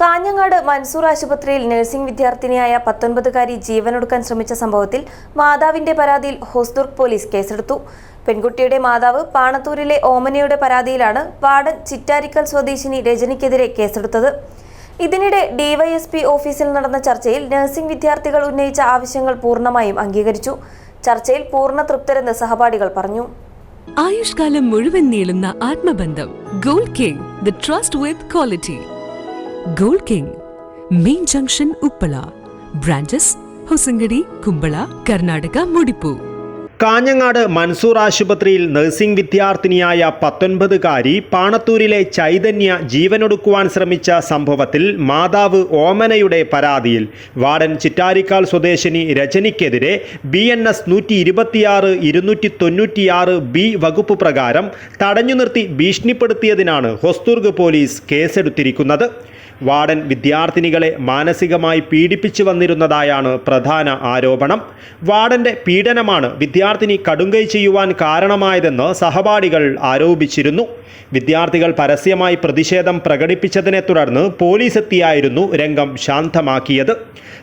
കാഞ്ഞങ്ങാട് മൻസൂർ ആശുപത്രിയിൽ നഴ്സിംഗ് വിദ്യാർത്ഥിനിയായ പത്തൊൻപതുകാരി ജീവനൊടുക്കാൻ ശ്രമിച്ച സംഭവത്തിൽ മാതാവിന്റെ പരാതിയിൽ ഹോസ്ദുർഗ് പോലീസ് കേസെടുത്തു. പെൺകുട്ടിയുടെ മാതാവ് പാണത്തൂരിലെ ഓമനയുടെ പരാതിയിലാണ് വാർഡൻ ചിറ്റാരിക്കൽ സ്വദേശിനി രജനിക്കെതിരെ കേസെടുത്തത്. ഇതിനിടെ ഡിവൈഎസ്പി ഓഫീസിൽ നടന്ന ചർച്ചയിൽ നഴ്സിംഗ് വിദ്യാർത്ഥികൾ ഉന്നയിച്ച ആവശ്യങ്ങൾ പൂർണമായും അംഗീകരിച്ചു. ചർച്ചയിൽ പൂർണ തൃപ്തരെന്ന് സഹപാഠികൾ പറഞ്ഞു. ആയുഷ്കാലം മുഴുവൻ നീളുന്ന ആത്മബന്ധം gold king the trust with quality gold king main junction Uppala branches Hosangadi Kumbla Karnataka Mudipu. Kanhangad Mansoor ആശുപത്രിയിൽ നഴ്സിംഗ് വിദ്യാർത്ഥിനിയായ പത്തൊൻപതുകാരി പാണത്തൂരിലെ ചൈതന്യ ജീവനൊടുക്കുവാൻ ശ്രമിച്ച സംഭവത്തിൽ മാതാവ് ഓമനയുടെ പരാതിയിൽ വാർഡൻ ചിറ്റാരിക്കാൽ സ്വദേശിനി രജനിക്കെതിരെ ബി എൻ എസ് നൂറ്റി ഇരുപത്തിയാറ് ഇരുന്നൂറ്റി തൊണ്ണൂറ്റിയാറ് ബി വകുപ്പ് പ്രകാരം തടഞ്ഞു നിർത്തി ഭീഷണിപ്പെടുത്തിയതിനാണ് ഹൊസ്തുർഗ് പോലീസ് കേസെടുത്തിരിക്കുന്നത്. വാർഡൻ വിദ്യാർത്ഥിനികളെ മാനസികമായി പീഡിപ്പിച്ചു വന്നിരുന്നതായാണ് പ്രധാന ആരോപണം. വാർഡന്റെ പീഡനമാണ് വിദ്യാർത്ഥിനി കടുങ്കൈ ചെയ്യുവാൻ കാരണമായതെന്ന് സഹപാഠികൾ ആരോപിച്ചിരുന്നു. വിദ്യാർത്ഥികൾ പരസ്യമായി പ്രതിഷേധം പ്രകടിപ്പിച്ചതിനെ തുടർന്ന് പോലീസ് എത്തിയായിരുന്നു രംഗം ശാന്തമാക്കിയത്.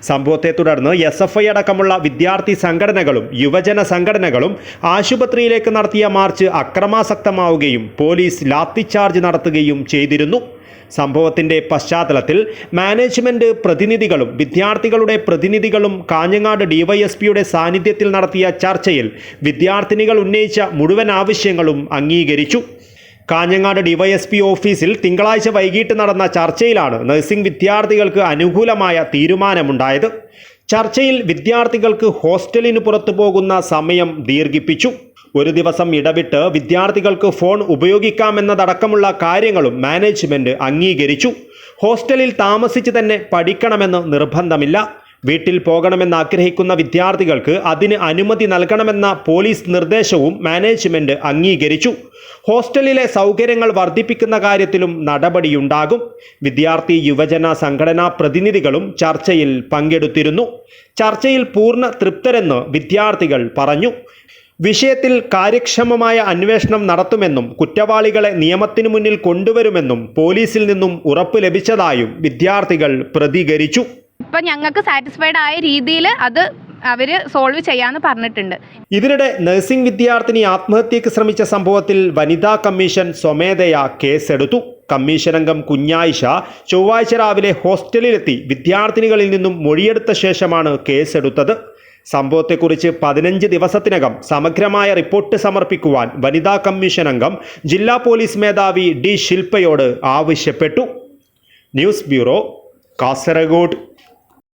സംഭവത്തെ തുടർന്ന് എസ് എഫ് ഐ അടക്കമുള്ള വിദ്യാർത്ഥി സംഘടനകളും യുവജന സംഘടനകളും ആശുപത്രിയിലേക്ക് നടത്തിയ മാർച്ച് അക്രമാസക്തമാവുകയും പോലീസ് ലാത്തിച്ചാർജ് നടത്തുകയും ചെയ്തിരുന്നു. സംഭവത്തിന്റെ പശ്ചാത്തലത്തിൽ മാനേജ്മെന്റ് പ്രതിനിധികളും വിദ്യാർത്ഥികളുടെ പ്രതിനിധികളും കാഞ്ഞങ്ങാട് ഡിവൈഎസ്പിയുടെ സാന്നിധ്യത്തിൽ നടത്തിയ ചർച്ചയിൽ വിദ്യാർത്ഥിനികൾ ഉന്നയിച്ച മുഴുവൻ ആവശ്യങ്ങളും അംഗീകരിച്ചു. കാഞ്ഞങ്ങാട് ഡിവൈഎസ്പി ഓഫീസിൽ തിങ്കളാഴ്ച വൈകിട്ട് നടന്ന ചർച്ചയിലാണ് നഴ്സിംഗ് വിദ്യാർത്ഥികൾക്ക് അനുകൂലമായ തീരുമാനമുണ്ടായത്. ചർച്ചയിൽ വിദ്യാർത്ഥികൾക്ക് ഹോസ്റ്റലിന് പുറത്തു പോകുന്ന സമയം ദീർഘിപ്പിച്ചു. ഒരു ദിവസം ഇടവിട്ട് വിദ്യാർത്ഥികൾക്ക് ഫോൺ ഉപയോഗിക്കാമെന്നതടക്കമുള്ള കാര്യങ്ങളും മാനേജ്മെന്റ് അംഗീകരിച്ചു. ഹോസ്റ്റലിൽ താമസിച്ച് തന്നെ പഠിക്കണമെന്ന് നിർബന്ധമില്ല. വീട്ടിൽ പോകണമെന്ന് ആഗ്രഹിക്കുന്ന വിദ്യാർത്ഥികൾക്ക് അതിന് അനുമതി നൽകണമെന്ന പോലീസ് നിർദ്ദേശവും മാനേജ്മെന്റ് അംഗീകരിച്ചു. ഹോസ്റ്റലിലെ സൗകര്യങ്ങൾ വർദ്ധിപ്പിക്കുന്ന കാര്യത്തിലും നടപടിയുണ്ടാകും. വിദ്യാർത്ഥി യുവജന സംഘടനാ പ്രതിനിധികളും ചർച്ചയിൽ പങ്കെടുത്തിരുന്നു. ചർച്ചയിൽ പൂർണ തൃപ്തരെന്ന് വിദ്യാർത്ഥികൾ പറഞ്ഞു. വിഷയത്തിൽ കാര്യക്ഷമമായ അന്വേഷണം നടത്തുമെന്നും കുറ്റവാളികളെ നിയമത്തിനു മുന്നിൽ കൊണ്ടുവരുമെന്നും പോലീസിൽ നിന്നും ഉറപ്പ് ലഭിച്ചതായും വിദ്യാർത്ഥികൾ പ്രതികരിച്ചു. ഇപ്പം ഞങ്ങൾക്ക് സാറ്റിസ്ഫൈഡ് ആയ രീതിയിൽ അത് അവർ സോൾവ് ചെയ്യാന്ന് പറഞ്ഞിട്ടുണ്ട്. ഇതിനിടെ നഴ്സിംഗ് വിദ്യാർത്ഥിനി ആത്മഹത്യക്ക് ശ്രമിച്ച സംഭവത്തിൽ വനിതാ കമ്മീഷൻ സ്വമേധയാ കേസെടുത്തു. കമ്മീഷൻ അംഗം കുഞ്ഞായിഷ ചൊവ്വാഴ്ച രാവിലെ ഹോസ്റ്റലിലെത്തി വിദ്യാർത്ഥിനികളിൽ നിന്നും മൊഴിയെടുത്ത ശേഷമാണ് കേസെടുത്തത്. സംഭവത്തെക്കുറിച്ച് പതിനഞ്ച് ദിവസത്തിനകം സമഗ്രമായ റിപ്പോർട്ട് സമർപ്പിക്കുവാൻ വനിതാ കമ്മീഷൻ അംഗം ജില്ലാ പോലീസ് മേധാവി ഡി ശില്പയോട് ആവശ്യപ്പെട്ടു. News bureau Kasaragod.